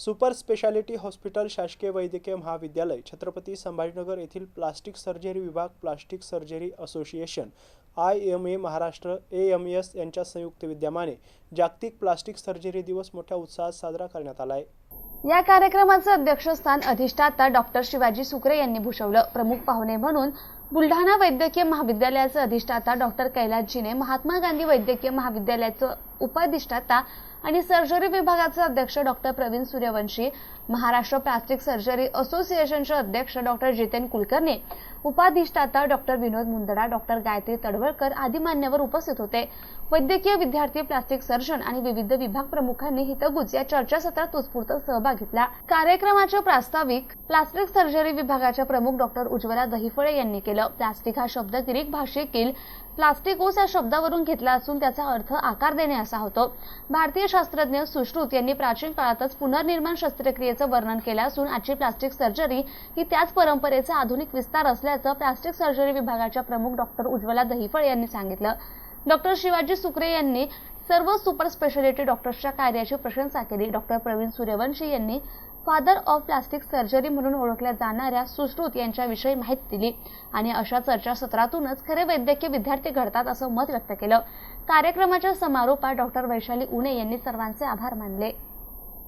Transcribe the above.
Super speciality hospital शासकीय वैद्यकीय महाविद्यालय छत्रपती संभाजीनगर येथील प्लास्टिक सर्जरी विभाग plastic surgery association I M A Maharashtra A M S यांच्या संयुक्त विद्यमाने जागतिक प्लास्टिक सर्जरी दिवस मोठ्या उत्साहात साजरा करण्यात आला आहे. या कार्यक्रमाचं अध्यक्षस्थान अधिष्ठाता डॉक्टर शिवाजी सुकरे यांनी भूषवलं. प्रमुख पाहुणे म्हणून बुलढाणा वैद्यकीय महाविद्यालयाचे अधिष्ठाता डॉक्टर कैलासजीने महात्मा गांधी वैद्यकीय महाविद्यालयाचं उपाधिष्ठाता आणि सर्जरी विभागाचे अध्यक्ष doctor Pravin Suryavanshi Maharashtra plastic surgery असोसिएशनचे अध्यक्ष डॉक्टर जितेन कुलकर्णी उपाधिष्ठाता डॉक्टर विनोद मुंदडा डॉक्टर गायत्री तडवळकर आदी मान्यवर उपस्थित होते. वैद्यकीय विद्यार्थी प्लास्टिक सर्जन आणि विविध विभाग प्रमुखांनी हितगुज या चर्चासत्रात उत्स्फूर्त सहभाग घेतला. कार्यक्रमाचे प्रास्ताविक प्लास्टिक सर्जरी विभागाच्या प्रमुख डॉक्टर उज्ज्वला दहिफळे यांनी केलं. प्लास्टिक हा शब्द ग्रीक भाषेतील प्लास्टिकोस या शब्दावरून घेतला असून त्याचा अर्थ आकार देणे असा होतो. भारतीय शास्त्रज्ञ सुश्रुत यांनी प्राचीन काळातच पुनर्निर्माण शस्त्रक्रियेचं वर्णन केलं असून आजची प्लास्टिक सर्जरी ही त्याच परंपरेचा आधुनिक विस्तार असल्याचं प्लास्टिक सर्जरी विभागाच्या प्रमुख डॉक्टर उज्ज्वला दहिफळ यांनी सांगितलं. डॉक्टर शिवाजी सुकरे यांनी सर्व सुपर स्पेशालिटी डॉक्टर्सच्या कार्याची प्रशंसा केली. डॉक्टर प्रवीण सूर्यवंशी यांनी फादर ऑफ प्लास्टिक सर्जरी म्हणून ओळखल्या जाणाऱ्या सुश्रुत यांच्याविषयी माहिती दिली. आणि अशा चर्चासत्रातूनच खरे वैद्यकीय विद्यार्थी घडतात असं मत व्यक्त केलं. कार्यक्रमाच्या समारोपात डॉक्टर वैशाली उणे यांनी सर्वांचे आभार मानले.